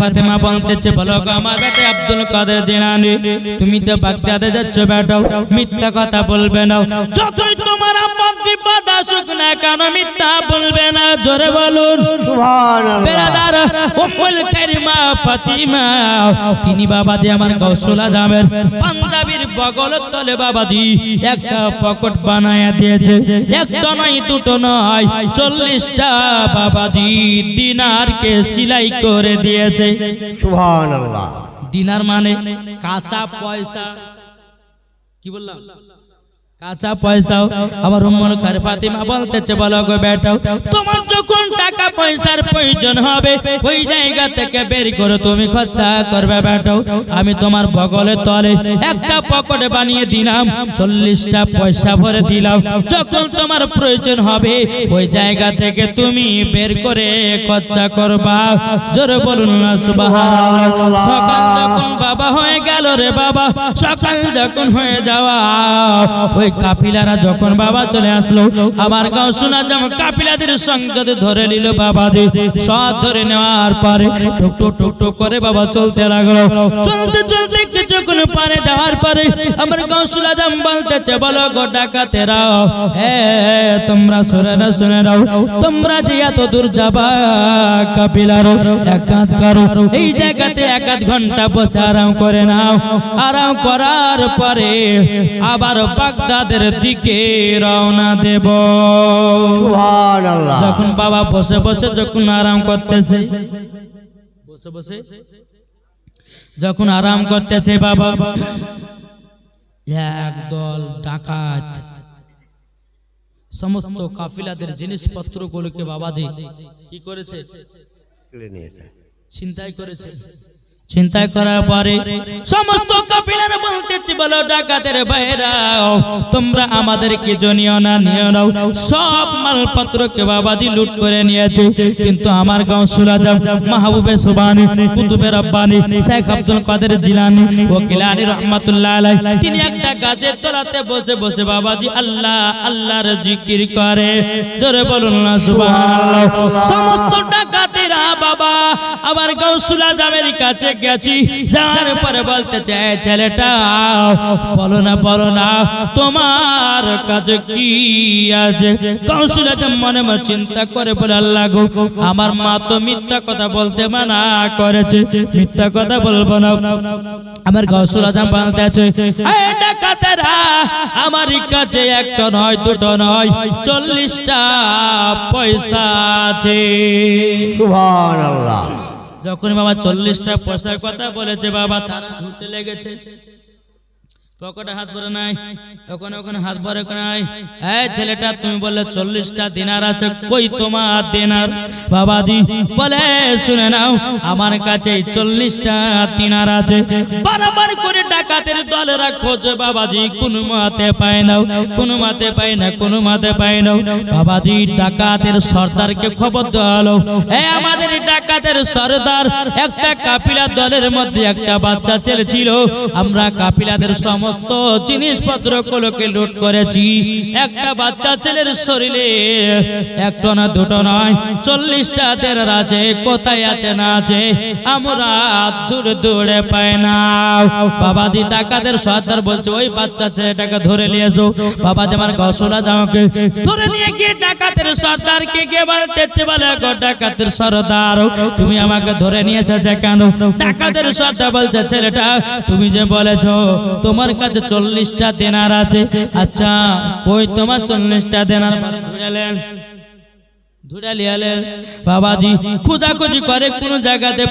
ফাতেমা বলো আব্দুল কাদের তুমি তো বাগদাদে যাচ্ছ বেটাও, মিথ্যা কথা বলবে না। যতই তোমার বিপদ আসুক না কেন মিথ্যা বলবে না? জোরে বলুন। সুবহানাল্লাহ। বেরাদার উম্মুল কারিমা ফাতিমা তিনি বাবাজি আমার কৌশল আজমের পাঞ্জাবির বগল তলে বাবাজি একটা পকেট বানায়া দিয়েছে। একটা নয় দুটো নয় চল্লিশটা বাবাজি দিনারকে সিলাই করে দিয়েছে। সুবহানাল্লাহ। দিনার মানে কাঁচা পয়সা। কি বললাম? কাঁচা পয়সাও আমার উম্মুল খারে ফাতিমা বলতেছে বলো গো বেটাও তোমার পয়সার প্রয়োজন হবে, ওই জায়গা থেকে বের করে তুমি খরচা করবে আমি তোমার বগলে তলে একটা পকেটে বানিয়ে দিলাম, চল্লিশটা পয়সা ভরে দিলাম। যখন তোমার প্রয়োজন হবে, ওই জায়গা থেকে তুমি বের করে খরচা করবা। জোরে বলুন না সকাল যখন বাবা হয়ে গেল রে বাবা, সকাল যখন হয়ে যাওয়া, ওই কাপিলারা যখন বাবা চলে আসলো, আমার গাঁও শোনা যেমন কাপিলাদের সঙ্গতে ধরে নিল বাবা দি সব ধরে নেওয়ার পরে টুক টুক টুক টুক করে বাবা চলতে লাগল। চলতে চলতে কিছুক্ষণ পারে যাওয়ার পরে আমার গাঁও শোনা বলতেছে বলো গো ডাকাতেরাও হে তোমরা শুনে না শুনে নাও তোমরা যে এত দূর যাবা কাপিলারও এক কাজ করো এই জায়গাতে এক আধ ঘণ্টা বসে আরাম করে নাও। আরাম করার পরে আবার বাগদাদের দিকে রওনা দেব। সুবহানাল্লাহ। যখন বাবা বসে বসে যখন আরাম করতেছে। বসে বসে। যখন আরাম করতেছে বাবা একদল ডাকাত। সমস্ত কাফিলাদের জিনিসপত্রগুলোকে বাবাজি কি করেছে? ছিনতাই চিন্তাই করেছে। চিন্তাই করার পরে সমস্ত কাপিলার বলতেছে বলো ডাকাতের বাইরাও তোমরা আমাদেরকে জনিও না নিয়ে নাও সব মালপত্রকে বাবাজি লুট করে নিয়েছে। কিন্তু আমার গাঁও সুরাজাম, মাহবুবে সুবানি, কুতুবে রব্বানি, শেখ আব্দুল কাদের জিলানি ও কিলানি রহমাতুল্লাহ আলাই তিনি একটা গাছের তলাতে বসে বসে বাবাজি আল্লাহ, আল্লাহর জিকির করে। জোরে বলুন না, সুবহানাল্লাহ। সমস্ত ডাকাতেরা বাবা, আবার গাউসুলা জামের কাছে গেছি যাওয়ার পরে বলতে চায়, ছেলেটা, বলো না বলো না, তোমার কাছে কি আছে? গাউসুলা জাম মনে মনে চিন্তা করে বলে, আল্লাহ গো, আমার মা তো মিথ্যা কথা বলতে মানা করেছে, মিথ্যা কথা বলব না। আমার গাউসুলা জাম বলতে আছে আমার কাছে একটা নয়, দুটো নয়, চল্লিশটা পয়সা আছে। যখন বাবা চল্লিশটা পয়সার কথা বলেছে বাবা তারা ধুতে লেগেছে। পকেটে হাত ভরে নাই, ওখানে ওখানে হাত ভরে নাই। এই ছেলেটা, তুমি বললে চল্লিশটা দিনার আছে, কই তোমার দিনার? বাবাজি বলে, শুনে নাও, আমার কাছে চল্লিশটা দিনার আছে। বারবার করে ডাকাতের দলেরা খোঁজে, বাবাজি, কোন মাতে পায় নাও, কোন মাতে পায় না, কোন মাতে পায় নাও। বাবাজি, ডাকাতের সর্দারকে খবর দেওয়া হলো। এই আমাদের ডাকাতের সর্দার, একটা কাপিলা দলের মধ্যে একটা বাচ্চা ছেলে ছিল। আমরা কাপিলাদের সমস্ত জিনিসপত্র গুলোকে লুট করেছি। একটা বাচ্চা ছেলের শরীরে একটা না দুটো নয়, চল্লিশটা তেরার আছে, কোথায় আছে না আছে, আমরা দূরে দূরে পাই না। বাবা বাবাজি ডাকাতের সর্দার বলছে, ওই বাচ্চা ছেলেটাকে ধরে নিয়েছো বাবাজি আমার গসলা জামাকে ধরে নিয়ে গিয়ে ডাকাতের সর্দারকে গিয়ে বলতেছে বলে গো ডাকাতের সর্দার। তুমি আমাকে ধরে নিয়ে এসেছে কেন? ডাকাতের সর্দার বলছে, ছেলেটা, তুমি যে বলেছ, তোমার কাছে চল্লিশটা দেনার আছে। আচ্ছা কই তোমার চল্লিশটা দেনার পরে ধরেলেন কোন জায়গাতে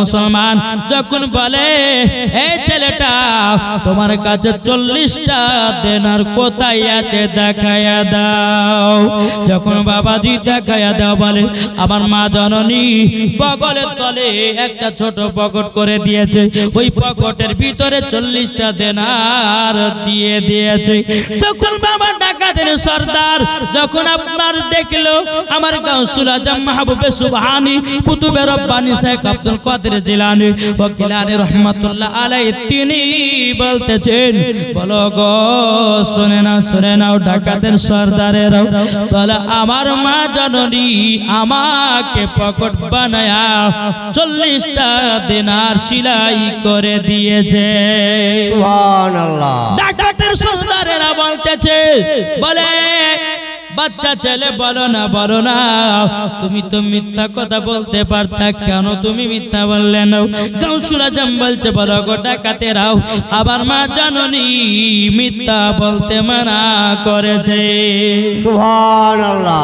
মুসলমান বলে তোমার কাছে চল্লিশটা দেনার কোথায় আছে দেখায়া দাও। যখন বাবাজি দেখায়া দাও, বলে, আমার মা জননী বগলের তলে একটা ছোট পকেট করে দিয়েছে। ওই পকেটের ভিতরে চল্লিশটা দেনার দিয়ে দিয়েছে। যখন বাবা ডাকাতের সর্দার, যখন আপনার দেখল আমার গাউসুল আজম মাহবুবে সুবহানি কুতুবে রব্বানি শেখ আব্দুল কাদের জিলানি। ও কিলানি রহমাতুল্লাহ আলাই তিনি বলতেছেন বলো গো শুনে না শুনে নাও ডাকাতের সর্দারেরাও বলে আমার মা জননী আমাকে পকট বানায়া চল্লিশটা দিনার সিলাই করে দিয়েছে। ডাকাতের সর্দারেরা বলতেছে বলে বাচ্চা ছেলে বলো না বলো না। তুমি তো মিথ্যা কথা বলতে পারতা কেন? তুমি মিথ্যা বললে না। গাউসুল আজম বলছে বলো গো ডাকাতেরাও আবার মা জাননি মিথ্যা বলতে মানা করেছে।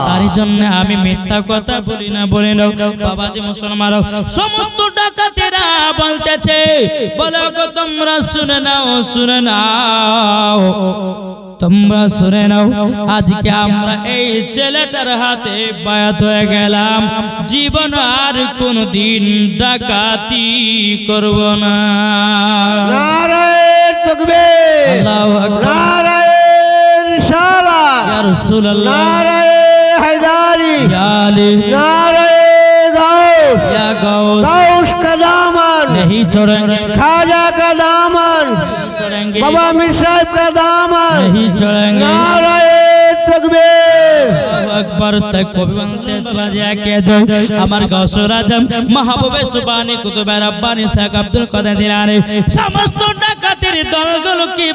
তারই জন্য আমি মিথ্যা কথা বলি না বলি না। বাবাজি মুসলমান সমস্ত ডাকাতেরা বলতেছে বলো গো তোমরা শুনে নাও শুনে নাও। তোমরা শুনে নাও আজকে আমরা এই ছেলেটার হাতে বায়াত হয়ে গেলাম জীবন আর কোনদিন ডাকাতি করব না নারায়ণ তাকবীর আল্লাহু আকবার নারায়ণ রিসালাত ইয়া রাসূলুল্লাহ নারায়ণ হায়দারি ইয়া আলী नारायण गाउस ইয়া গাউস गाउस का दामन नहीं छोड़ेंगे खाजा का दामन नहीं छोड़ेंगे बाबा मीर साहब का दामन नहीं छोड़ेंगे नारायण तकबीर পর তক পবিত্র চলা যায় কে যায় আমার গসর আজম মাহবুবে সুবানি কুতুবে রব্বানি শেখ আব্দুল কাদের সমস্ত দলগুলো কি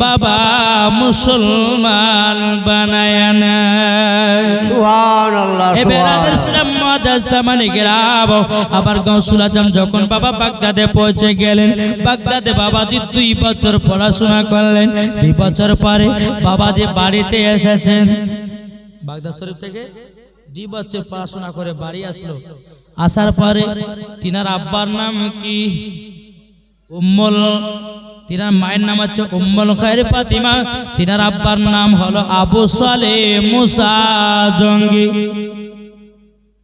বাবা মুসলমান বানায় না। গ্রাম। আমার গসর আজম যখন বাবা বাগদাদে পৌঁছে গেলেন বাগদাদে বাবাজি দুই বছর পড়াশোনা করলেন। দুই বছর পরে বাবাজি বাড়িতে এসেছে। এসেছেন বাগদাদ শরীফ থেকে দুই বছর পড়াশোনা করে বাড়ি আসলো। আসার পরে তিনার আব্বার নাম কি? উম্মল। তিনার মায়ের নাম হচ্ছে উম্মল খায়ের ফাতিমা। তিনার আব্বার নাম হলো আবু সালে মুসা জঙ্গি।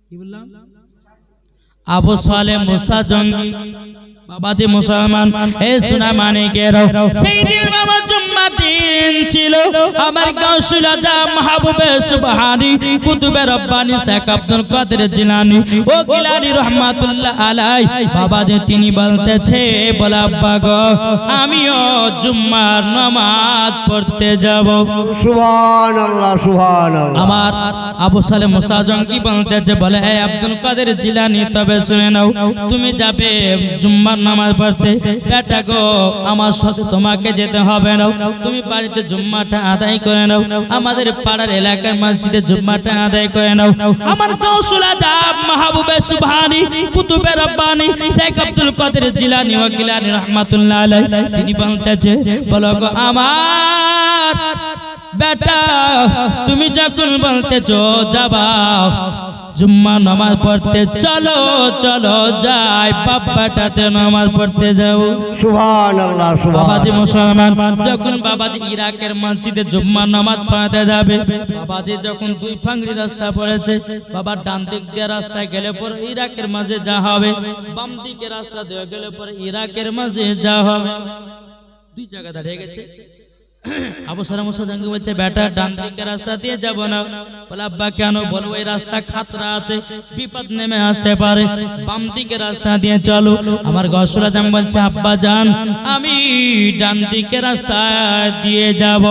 কি বললাম? আবু সালে মুসা জঙ্গি। বাবাজি মুসলমান, হে সোনা মানিকের সেই দিন বাবা জুম্মা দিন ছিল। আমার গাউসুল আজম মাহবুবে সুবহানি কুতুবে রব্বানি শেখ আব্দুল কাদের জিলানি। ও গিলানি রহমাতুল্লাহ আলাই বাবা যে তিনি বলতেছে বলা গো আমিও জুম্মার নামাজ পড়তে যাব। সুবহানাল্লাহ সুবহানাল্লাহ। আমার আবু সালে মুসা জঙ্গি বলতেছে বলে হে আব্দুল কাদের জিলানি তবে শুনে নাও তুমি যাবে জুম্মার নামাজ পড়তে। বেটা গো আমার সাথে তোমাকে যেতে হবে না। তুমি বাড়িতে জুম্মাটা আদায় করে নাও। আমাদের পাড়ার এলাকার মসজিদে জুম্মাটা আদায় করে নাও। আমার কৌশল আজাব মাহবুবে সুবহানি, কুতুবে রব্বানি, শেখ আব্দুল কাদের জিলানি ও গিলানি রহমাতুল্লাহ আলাই তিনি বলতেছে, বলো গো, আমার বেটা, তুমি যখন বলতেছো, যাবা। জুম্মা নামাজ পড়তে চলো চলো যাই পাপ্পাটাতে নামাজ পড়তে যাও বাবাজি মুসলমান যখন বাবাজি ইরাকের মসজিদে জুম্মা নামাজ পড়তে যাবে বাবাজি যখন দুই ফাংরি রাস্তা পড়েছে বাবা ডান দিক দিয়ে রাস্তায় গেলে পরে ইরাকের মাঝে যা হবে বাম দিকে রাস্তা দিয়ে গেলে পরে ইরাকের মাঝে যা হবে। দুই জায়গা দাঁড়িয়ে গেছে। আবু সালাম জাঙ্গি বলছে, বেটা, ডান দিকে রাস্তা দিয়ে যাব না। বলে, আব্বা, কেন? বলব এই রাস্তা খাতরা আছে, বিপদ নেমে আসতে পারে। বাম দিকে রাস্তা দিয়ে চলো। আমার গসুল জাম বলছে, আব্বা, যান, আমি ডান দিকে রাস্তা দিয়ে যাব।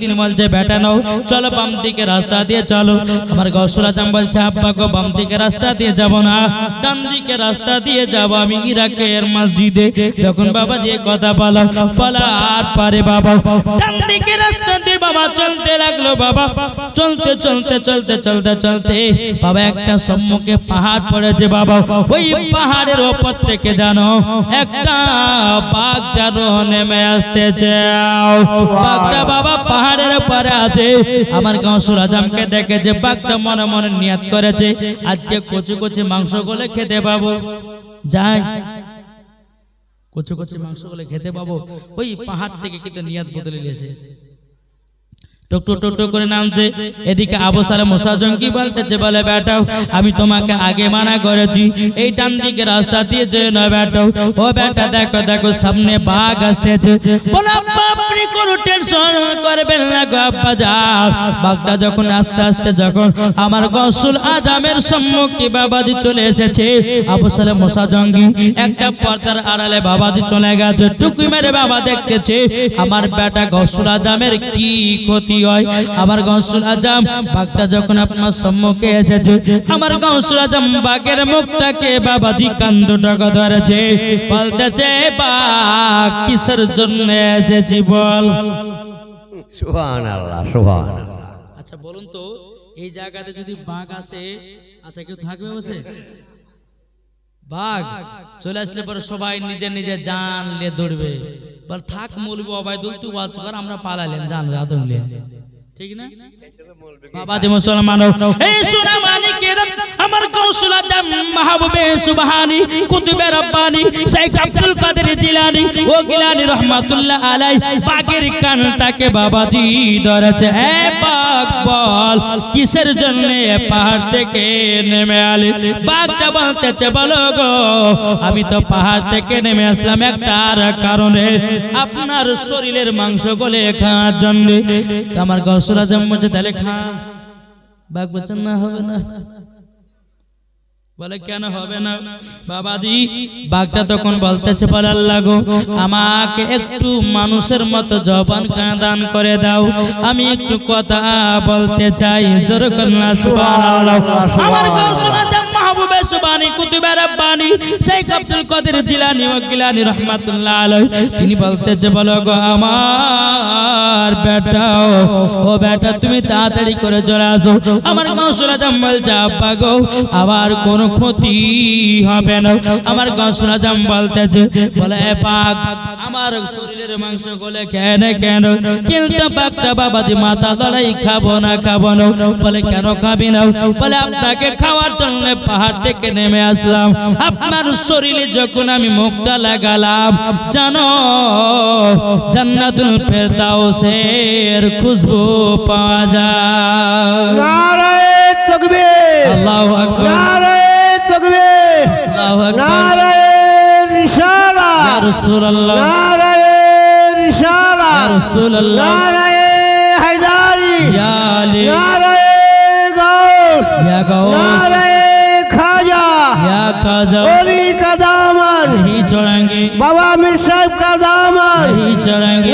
তিনি বলছে বেটা নাও চলো বাম দিকে রাস্তা দিয়ে চলো। আমার গৌসুনা জাম বলছে আব্বা গো বাম দিকে রাস্তা দিয়ে যাব না। ডান দিকে রাস্তা দিয়ে যাব আমি ইরাকের মসজিদে। যখন বাবা দিয়ে কথা বলা বলা আর পারে বাবা। দিকে রাস্তা দিয়ে বাবা চলতে লাগল বাবা। চলতে চলতে চলতে চলতে চলতে বাবা একটা সম্মুখে পাহাড় পড়েছে বাবা। ওই পাহাড়ের ওপর থেকে জানো একটা বাঘ যেন নেমে আসতেছে। বাঘটা বাবা পাহাড়ের উপরে আছে। আমার গাঁসুর আজমকে দেখেছে, বাঘটা মনে মনে নিয়াত করেছে। আজকে কচি কচি মাংসগুলো খেতে পাবো। যাই। কচু কচু মাংসগুলো খেতে পাবো। ওই পাহাড় থেকে কিন্তু নিয়াত বদলে বেটাও আমি তোমাকে আগে মানা করেছি। এই ডান দিকে রাস্তা দিয়ে যে না বেটাও ও বেটা, দেখো দেখো, সামনে বাঘ আসতেছে। কোনো টেনশন করবেন না গো আব্বা বাঘটা যখন আস্তে আস্তে যখন আমার গসুল আজামের সম্মুখে বাবাজি চলে এসেছে, আবু সালে মোসা জঙ্গি একটা পর্দার আড়ালে বাবাজি চলে গেছে টুকুই মেরে বাবা দেখতেছে, আমার বেটা গসুল আজামের কি ক্ষতি হয়? আমার গসুল আজাম বাঘটা যখন আপনার সম্মুখে এসেছে, আমার গসুল আজাম বাঘের মুখটাকে বাবাজি কান্দ টাকা ধরেছে বলতেছে বাঘ, কিসের জন্য এসেছি বল? আচ্ছা বলুন তো, এই জায়গাতে যদি বাঘ আসে আচ্ছা কেউ থাকবে বসে বাঘ, চলে আসলে পরে সবাই নিজে নিজে জানলে দৌড়বে। থাক মৌলবি দৌড় তুই আমরা পালালেন জান রাতন নিয়ে ঠিক না? বাবা যে মুসলমান এই সোনা মানিকের আমার কৌশল আজম মাহবুবে সুবহানি, কুতুবে রব্বানি, শেখ আব্দুল কাদের ও গিলানি রহমাতুল্লাহ আলাই বাগের কানটাকে বাবাজি ধরেছে, এ বাঘ বল কিসের জন্য পাহাড় থেকে নেমে আলি? বাঘটা বলতেছে, বলো গো, আমি তো পাহাড় থেকে নেমে আসলাম একটার কারণে। আপনার শরীরের মাংস গলে খাওয়ার জন্য। আমার গসরা আজম বলছে তাহলে খা। বাঘ বলছেন না, হবে না। বলে কেন হবে না? বাবাজি বাঘটা তখন বলতেছে বলে লাগো গো আমাকে একটু মানুষের মতো জবান খানা দান করে দাও। আমি একটু কথা বলতে চাই। জোর সুবহানাল্লাহ। আমার মাহবুবে সুবানি কুতুবে রব্বানি, শেখ আব্দুল কাদের জিলানি ও গিলানি রহমাতুল্লাহ আলাইহি। তিনি বলতেছে, বলো গো আমার বেটা, ও বেটা, তুমি তাড়াতাড়ি করে চলে আসো। আমার গৌসুল আজম বলছে আব্বা গো আবার কোনো ক্ষতি হবে না। আমার গৌসুল আজম বলতেছে, বলে, এ পাক আমার শরীরের মাংস গলে কেন কেন? কিন্তু বাঘটা বাবাজি মাথা লড়াই খাব না খাব না। বলে কেন খাবি না? বলে আপনাকে খাওয়ার জন্য পাহাড় থেকে নেমে আসলাম। আপনার শরীরে যখন আমি মুখটা লাগালাম জানো জান্নাতুল ফেরদাউসের খুশবু পাওয়া যায়। নারায়ে তাকবীর। আল্লাহু আকবার। নারায়ে তাকবীর। আল্লাহু আকবার। রসুল আল্লাহ রসুল আল্লাহ হায়দারি। খাজা। খাজা। দামন হি চড়াঙ্গে। বাবা মির সাহেব কা দামন হি চড়াঙ্গে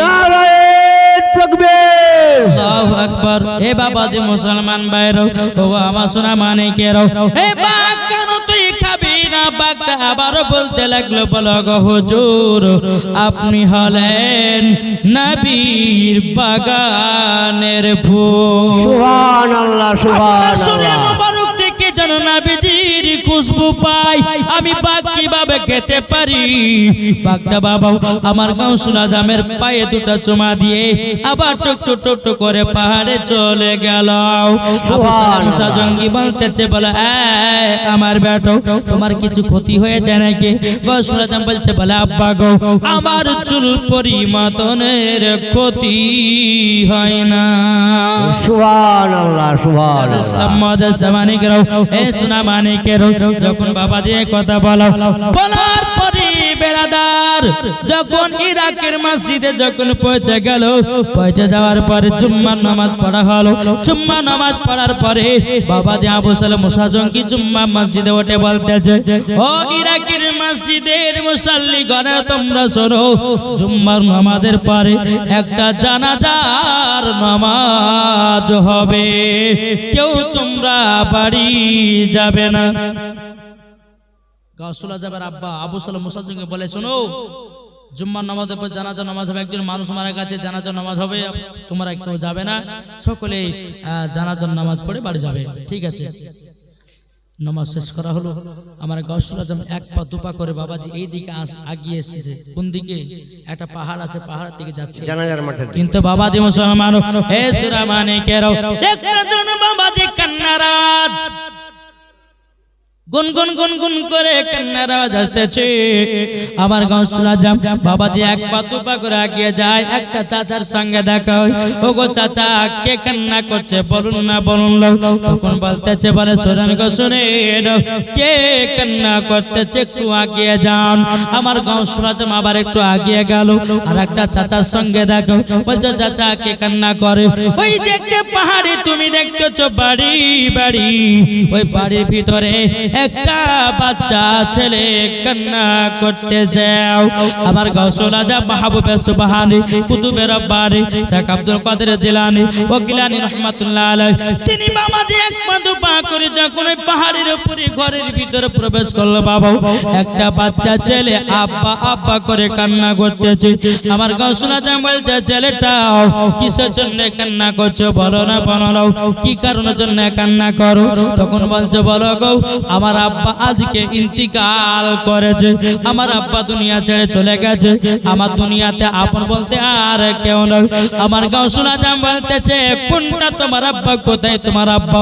তকবীর। আল্লাহু আকবার। এ বাবা যে মুসলমান ভাইরাও ও আমার সোনা মানে কেরাও এ বাবা বারটা আবার বলতে লাগল বলগ হজুর আপনি হলেন নবীর বাগানের ফুল। সুবহানাল্লাহ সুবহানাল্লাহ। সুরে মুবারক থেকে জানো নবীজি খুশবু পাই আমি বাঘ কীভাবে খেতে পারি? বাঘটা বাবা আমার গাঁও সোনা জামের পায়ে দুটা চুমা দিয়ে আবার টুকটু টুকটু করে পাহাড়ে চলে গেল। জঙ্গি বলতেছে বলো আমার বেটো তোমার কিছু ক্ষতি হয়ে যায় নাকি? বসুরা জাম বলছে বলে আব্বা গো আমার চুল পরিমাতনের ক্ষতি হয় না। সুবহানাল্লাহ সুবহানাল্লাহ। মানিকের এ সোনা মানিকের মানিকেরও যখন বাবা দিয়ে কথা বলো, বলার পরে বেড়াদার যখন ইরাকের মসজিদে যখন পৌঁছে গেল, পৌঁছে যাওয়ার পরে নামাজ পড়া হলো। নামাজ পড়ার পরে বাবা যে আবু মুসাজঙ্কি মসজিদে ওঠে বলতেছে, ও ইরাকের মসজিদের মুসাল্লি গণে, তোমরা শোনো, জুম্মার নামাজের পরে একটা জানাজার নামাজ হবে। কেউ তোমরা বাড়ি যাবে না। গাছুলা যাবার আব্বা আবু সালাম মুসাজ্জুকে বলে শোনো জুম্মার নামাজের পর জানাজা নামাজ হবে একজন মানুষ মারা গেছে জানাজা নামাজ হবে তোমরা কেউ যাবে না সকলে জানাজার নামাজ পড়ে বাড়ি যাবে ঠিক আছে? নামাজ শেষ করা হলো। আমার গসুল আজম এক পা দুপা করে বাবাজি এই দিকে আস- আগিয়ে এসেছে কোন দিকে? একটা পাহাড় আছে পাহাড়ের দিকে যাচ্ছে। কিন্তু বাবাজি মুসলমান হে সুরা মানে কেরো একটা জন বাবাজি কান্নারাজ। গুনগুন গুনগুন করে কান্নার আওয়াজ আসতেছে। আমার গাঁও শোনা যাম। বাবাজি এক পা দুপা করে আগিয়ে যায়। একটা চাচার সঙ্গে দেখা হয়। ও গো চাচা, কে কান্না করছে বলুন না, বলুন তখন বলতেছে, বলে, শোনেন গো শুনে কে কান্না করতেছে একটু আগিয়ে যান। আমার গাঁও শোনা যাম, আবার একটু আগিয়ে গেল। আর একটা চাচার সঙ্গে দেখো বলছো, চাচা, কে কান্না করে? ওই যে একটা পাহাড়ে, তুমি দেখতেছো বাড়ি বাড়ি। ওই বাড়ির ভিতরে একটা বাচ্চা ছেলে কান্না করতে যাও। আমার গৌসলা যা মাহবুবে সুবহানি, কুতুবে রব্বানি, শেখ আব্দুল কাদের জিলানি ও গিলানি রহমাতুল্লাহ আলাই তিনি বাবা যে এক পা করে যখন পাহাড়ের উপরে, ঘরের ভিতরে প্রবেশ করল, বাবা, একটা বাচ্চা ছেলে আব্বা আব্বা করে কান্না করতেছে। আমার গৌসলা যা বলছে ছেলেটাও কিসের জন্য কান্না করছ? বলো না, বলো কি কারণের জন্য কান্না করো? তখন বলছে, বলো গো আমার আব্বা আজকে ইন্তিকাল করেছে। আমার আব্বা দুনিয়া ছেড়ে চলে গেছে। আমার দুনিয়াতে আপন বলতে আর কেউ নয়। আমার গাঁও শোনা যাম বলতেছে কোনটা তোমার আব্বা কোথায় তোমার আব্বা?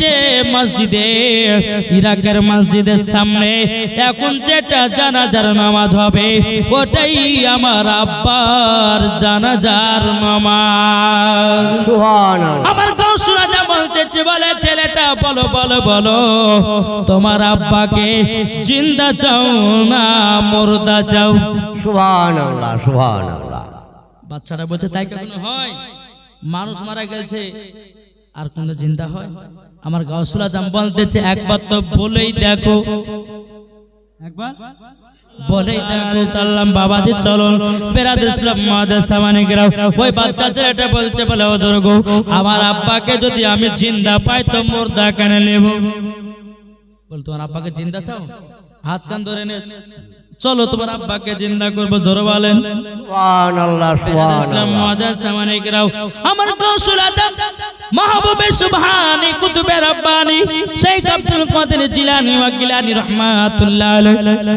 যে মসজিদে ইরাকের মসজিদের সামনে। এখন যেটা জানাজার নামাজ হবে ওটাই আমার আব্বার জানাজার নামাজ। সুবহানাল্লাহ। আমার গৌসু রাজা বলতেছে বলে ছেলেটা বলো বলো বলো। তোমার আব্বাকে জিন্দা চাও না মুর্দা চাও। সুবহানাল্লাহ সুবহানাল্লাহ। বাচ্চাটা বলছে তাই কখনো হয়? মানুষ মারা গেছে আর কোন জিন্দা হয়? আমার গৌসুল আজম বলতেছে একবার তো বলেই দেখো। একবার? বলেই দেখো সাল্লাম বাবাজি চলুন বেরাদ ইসলাম মাদের সামানে গেরাও ওই বাচ্চা ছেলেটা বলছে বলে ও দুর্গো আমার আব্বাকে যদি আমি জিন্দা পাই তো মুর্দা কেন নেব? বল তোমার আব্বাকে জিন্দা চাও? হাত কান ধরে নিয়েছে চলো তোমার আব্বাকে জিন্দা করব জোরে বলেন। সুবহানাল্লাহ ইসলাম সুবহানাল্লাহ। মুআজ্জাজ সামানিকরাও আমার মাহবুবে সুবহানি কুতুবে রব্বানি শেখ আব্দুল কাদের জিলানি ওয়া গিলানি রাহমাতুল্লাহ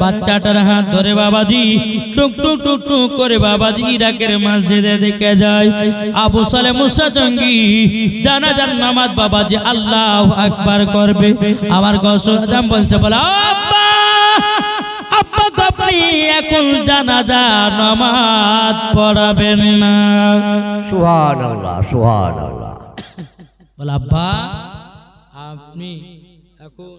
বাচ্চাটার হাত ধরে বাবাজি টুক টুক টুক টুক করে বাবাজি ইরাকের মসজিদে দেখে যায়। আবু সালে মুসা জঙ্গি জানাজার নামাজ বাবাজি আল্লাহু আকবার করবে। আমার গৌসুল বলছে বলে আব্বা আপনি এখন জানাজা নামাজ পড়াবেন না। বলে আব্বা আপনি এখন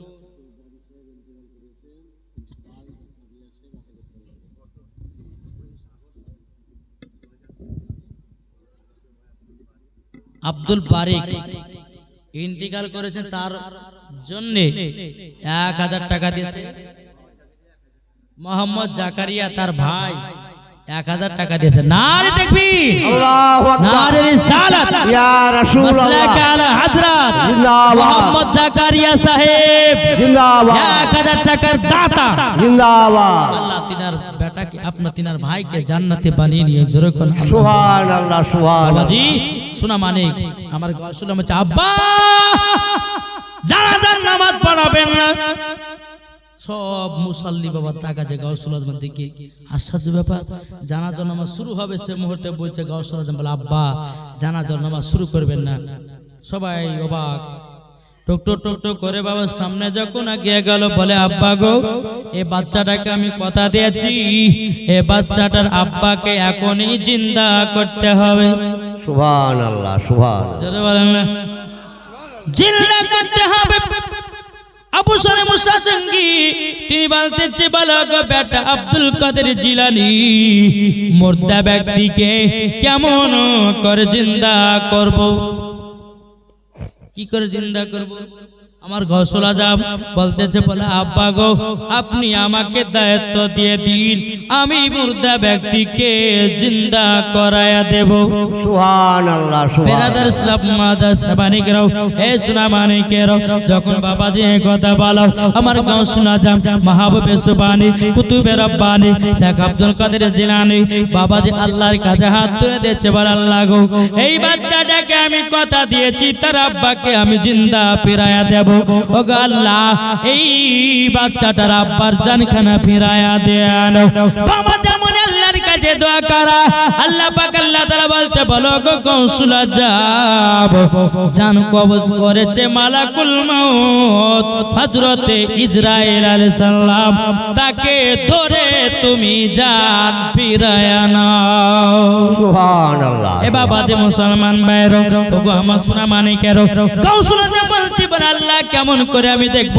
আব্দুল বারিক ইন্তিকাল করেছেন তার জন্য এক হাজার টাকা দিয়েছে। মোহাম্মদ জাকারিয়া তার ভাই এক হাজার টাকা দিয়েছে। না রে দেখবি আল্লাহু না আকবার। রে রিসালাত। ইয়া রাসূলুল্লাহ। মাসলাক আলা হযরত জিন্দাবাদ। মোহাম্মদ জাকারিয়া সাহেব। জিন্দাবাদ এক হাজার টাকার দাতা। জিন্দাবাদ আল্লাহ তিনার বেটাকে আপনার তিনার ভাইকে জান্নাতে বানিয়ে নিয়ে যেরকম সুবহানাল্লাহ সুবহানাল্লাহ। বাবাজি শোনা মানিক আমার গলা শুনে আব্বা। জানাজার নামাজ পড়াবেন না সব মুসল্লি বাবা তাকাছে গাউসুল আজমান দিকে আশ্চর্য ব্যাপার জানাজার নামাজ শুরু হবে সে মুহূর্তে বলছে গাউসুল আজম বলে আব্বা জানাজার নামাজ শুরু করবেন না। সবাই অবাক। টুক টুক টুক টুক করে বাবার সামনে যখন গিয়ে গেল বলে আব্বা গো এ বাচ্চাটাকে আমি কথা দিয়েছি এ বাচ্চাটার আব্বাকে এখনই জিন্দা করতে হবে। সুবহানাল্লাহ সুবহানাল্লাহ। জোরে বলেন না। জিন্দা করতে হবে। আবু সালে মুসা তিনি বলতেছে বালক বেটা আব্দুল কাদের জিলানি, মুর্দা ব্যক্তিকে কেমন করে জিন্দা করব? কি করে জিন্দা করব? আমার ঘসলা যাব বলতেছে বলে আব্বা গো আপনি আমাকে দায়িত্ব দিয়ে দিন আমি মুর্দা ব্যক্তিকে জিন্দা করায়া দেব। বেরাদার ইসলাম এ সোনা মানিকেরাও যখন বাবাজি এই কথা বলো আমার শোনা যাম মাহবুবে সুবানি কুতুবে রব্বানি শেখ আব্দুল কাদের জিলানি বাবাজি আল্লাহর কাছে হাত তুলে দিয়েছে বল আল্লাহ গো এই বাচ্চাটাকে আমি কথা দিয়েছি তার আব্বাকে আমি জিন্দা ফিরায়া দেব। ও গো আল্লাহ, এই বাচ্চাটার আব্বার জানখানা ফিরায়া দেন। বাবা যেমন আল্লাহর কাছে দোয়া করা, আল্লাহ পাক আল্লাহ বলছে, বলো গো কৌশলা যাব জান কবজ করেছে মালাকুল মাউত হযরতে ইসরাইল আলাইহিস সালাম। তাকে ধরে তুমি জান ফিরায়া নাও। সুবহানাল্লাহ। এ বাবা যে মুসলমান বাইরো ওগো আমার সোনা মানিকেরো কৌশলাতে বলছি বলে আল্লাহ কেমন করে আমি দেখব?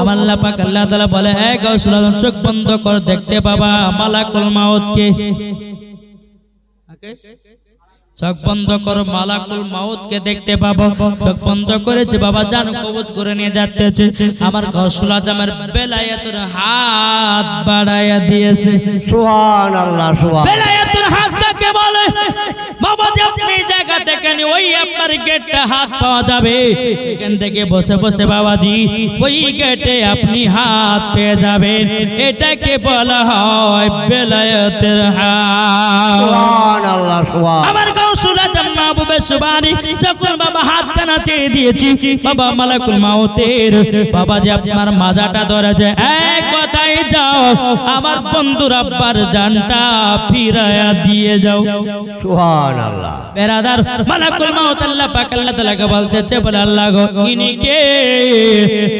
আমার আল্লাহ পাক আল্লাহ তাআলা বলে এ কৌশল চোখ বন্ধ কর দেখতে বাবা মালাকুল মাউতকে। চোখ বন্ধ করো মালাকুল মাউতকে দেখতে পাবো। চোখ বন্ধ করেছে বাবা জান কবজ করে নিয়ে যাচ্ছে আমার কৌশল আজমের বেলায়েতের হাত বাড়াইয়া দিয়েছে। সুহান আল্লাহ সুহান বেলায়েতের হাত কাকে বলে? বাবা যে আপনি জায়গা থেকে ওই আপনার গেটটা হাত পাওয়া যাবে। এখান থেকে বসে বসে বাবাজি ওই গেটে আপনি হাত পেয়ে যাবেন। এটাকে বলা হয় বেলায়েতের হাত। সুহান আল্লাহ সুহান আমার মাহবুবে সুবানি যখন বাবা হাত কানা ছেড়ে দিয়েছি বাবা মালাকুল মাউতের বাবা যে আপনার মাজাটা ধরেছে এক কথাই যাও আমার বন্ধুর আব্বার জানটা ফিরায়া দিয়ে যাও। সুহানাল্লাহ বেরাদার মালাকুল মাউত আল্লাহ পাক আল্লাহ তাআলাকে বলতেছে বলে আল্লাহ গো ইনি কে?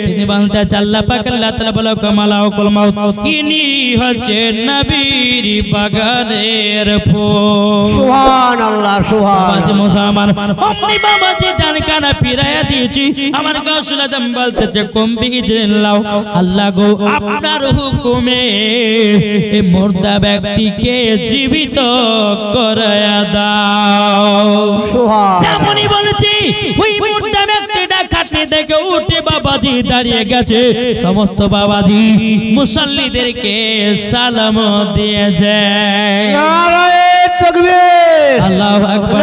তিনি বলতেছে আল্লাহ পাক আল্লাহ তাআলা বলে মালাকুল মাউত ইনি হচ্ছে নবীর বাগানের ফুল। সুহান বাবাজি মুসলমান অমনি বাবাজি জান কানা ফিরাইয়া দিয়েছি। আমার কাউসুল আজম বলতেছে কমবি জিল্লাও আল্লাহ গো আপনার হুকুমে এই মুর্দা ব্যক্তিকে জীবিত করায়া দাও। যেমনই বলেছি ওই মুর্দা ব্যক্তিটা খাটনি থেকে উঠে বাবাজি দাঁড়িয়ে গেছে। সমস্ত বাবাজি মুসল্লিদেরকে সালাম দিয়েছে। নারায়ণ তকবীর। আল্লাহ আকবার।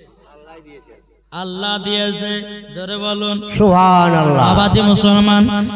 আল্লাহ দিয়েছে জোরে বলুন। সুহান আল্লাহ বাবা মুসলমান।